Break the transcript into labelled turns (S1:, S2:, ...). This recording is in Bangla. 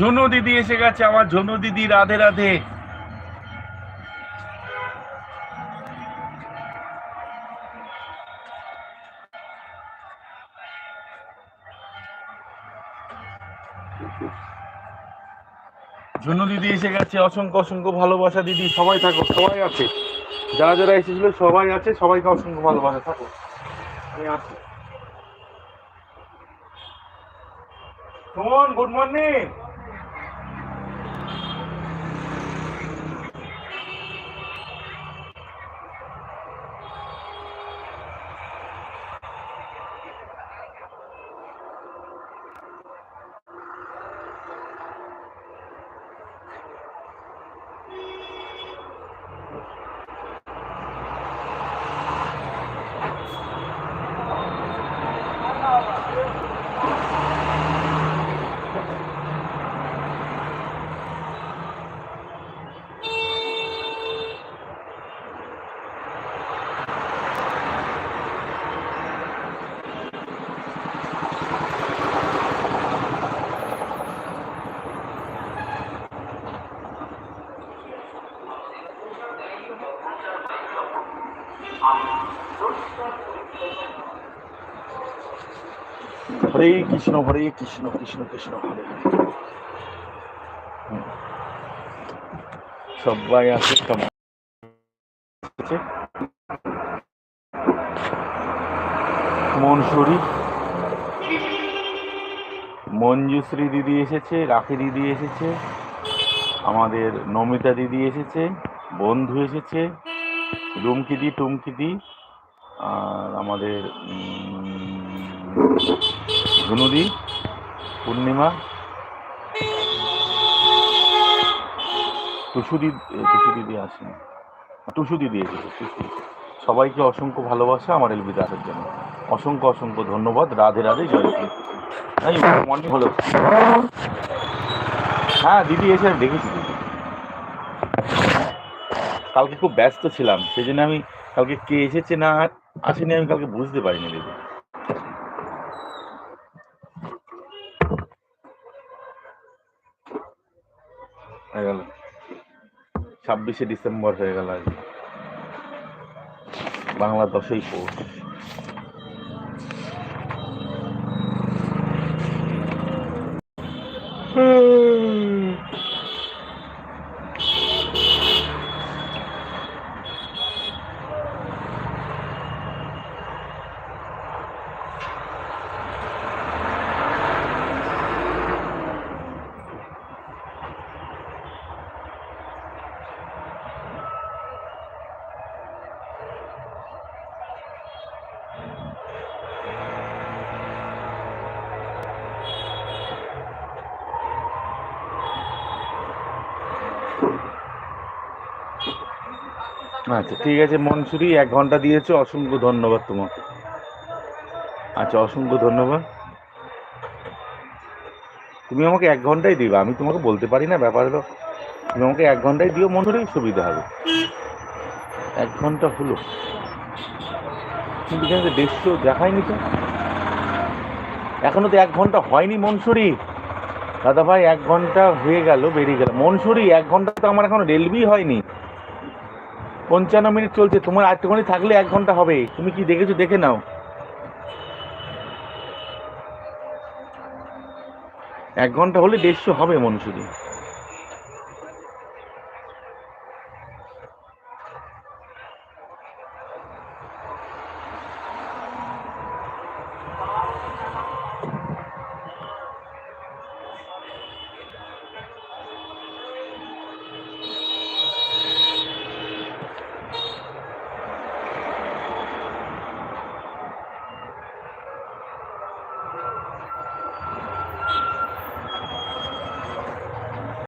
S1: জনু দিদি এসে গেছে, আমার জনু দিদি রাধে রাধে। জন্য দিদি এসে গেছে, অসংখ্য অসংখ্য ভালোবাসা, দিদি, সবাই থাকো, সবাই আছে। যারা যারা এসেছিল, সবাই আছে, সবাইকে অসংখ্য ভালোবাসা, থাকো। আমি আসি। Moon, good morning. হরে কৃষ্ণ হরে কৃষ্ণ কৃষ্ণ কৃষ্ণ, হরে সবাই আছে, সবাই। মনসুরি। মঞ্জুশ্রী দিদি এসেছে, রাখি দিদি এসেছে, আমাদের নমিতা দিদি এসেছে, বন্ধু এসেছে রুমকিদি টুমকিদি আর আমাদের ধনুদি পূর্ণিমা, টুসু দিদি টুসু দিদি আসেনি টুসু দিদি এসেছে, টুসু সবাইকে অসংখ্য ভালোবাসা, আমার এলবিতে আসার জন্য। অসংখ্য অসংখ্য ধন্যবাদ, রাধে রাধে, জয় মর্নিং হলো। হ্যাঁ দিদি এসে দেখেছি দিদি। কালকে খুব ব্যস্ত ছিলাম, সেই জন্য আমি, কালকে কে এসেছে না আসেনি আমি কালকে বুঝতে পারিনি দিদি হয়ে গেল। ছাব্বিশে ডিসেম্বর হয়ে গেল বাংলা দশই পৌষ। আচ্ছা ঠিক আছে মনসুরি, এক ঘণ্টা দিয়েছ, অসংখ্য ধন্যবাদ তোমাকে। আচ্ছা অসংখ্য ধন্যবাদ। তুমি আমাকে এক ঘন্টাই দিবা, আমি তোমাকে বলতে পারি না ব্যাপার হলো। তুমি আমাকে এক ঘন্টাই দিও মনে মনসুরি সুবিধা হবে। এক ঘণ্টা হলো। কিন্তু এখানে দেখায়নি তো। এখনও তো এক ঘণ্টা হয়নি মনসুরি। দাদা ভাই এক ঘণ্টা হয়ে গেল, বেরিয়ে গেল। মনসুরি, এক ঘণ্টা তো আমার এখনও রেলবি হয়নি। পঞ্চান্ন মিনিট চলছে, তোমার আটটুখানি থাকলে এক ঘণ্টা হবে। তুমি কি দেখেছ, দেখে নাও। এক ঘণ্টা হলে দেড়শো হবে মনসুরি।